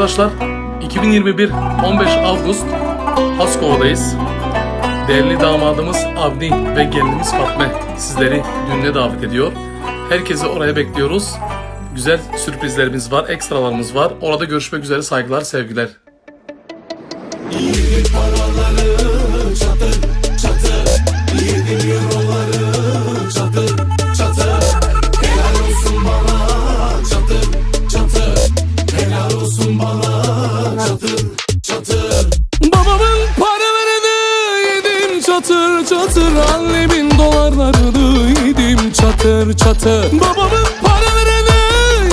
arkadaşlar. 2021 15 Ağustos Haskova'dayız. Değerli damadımız Avni ve gelinimiz Fatme sizleri düğüne davet ediyor. Herkesi oraya bekliyoruz. Güzel sürprizlerimiz var, ekstralarımız var. Orada görüşmek üzere saygılar, sevgiler. Çatır Annemin dolarlarını yedim çatır çatır. Babamın paralarını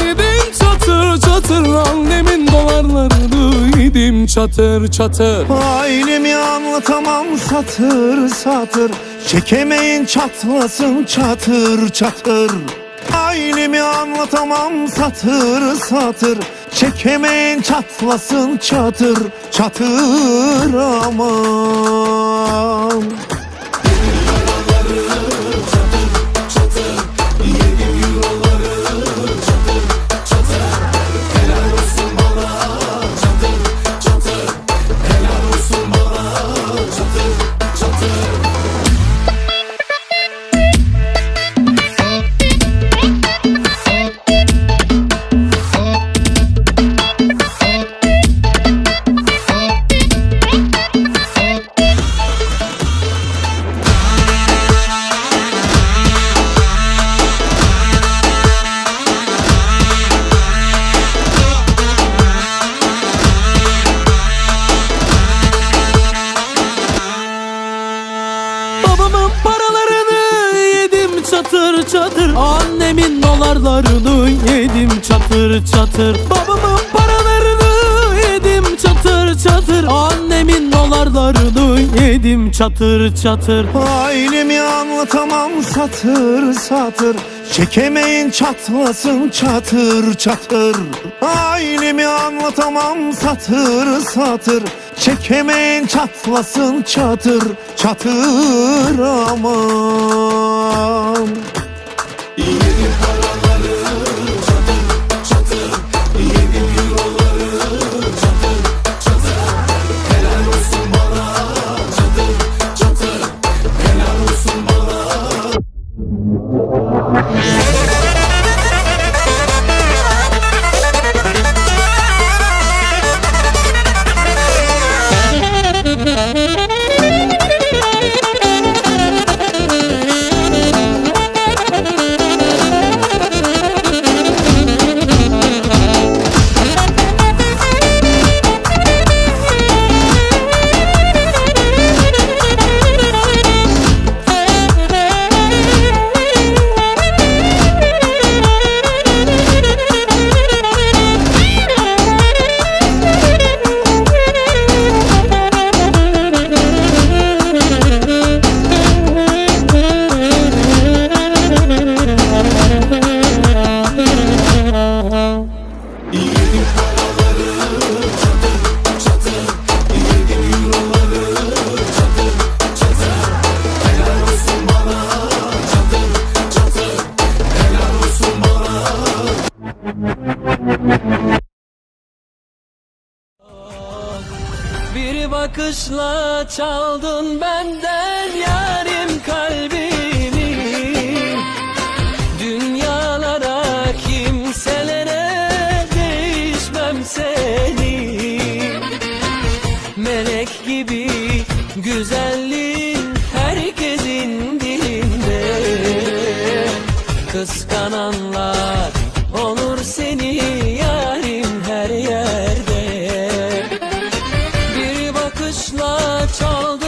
yedim çatır çatır. Annemin dolarlarını yedim çatır çatır. Ailemi anlatamam satır satır. Çekemeyin çatlasın çatır çatır. Ailemi anlatamam satır satır. Çekemeyin çatlasın çatır çatır. Aman çatır çatır. Annemin dolarlarını yedim çatır çatır. Babamın paralarını yedim çatır çatır. Annemin dolarlarını yedim çatır çatır. Ailemi anlatamam satır satır Çekemeyin çatlasın çatır çatır. Ailemi anlatamam satır satır Çekemeyin çatlasın çatır çatır aman come. Bakışla çaldın benden yarim kalbimi. Dünyalara kimselere değişmem seni. Melek gibi güzelliğin herkesin dilinde. Kıskananlar çaldı.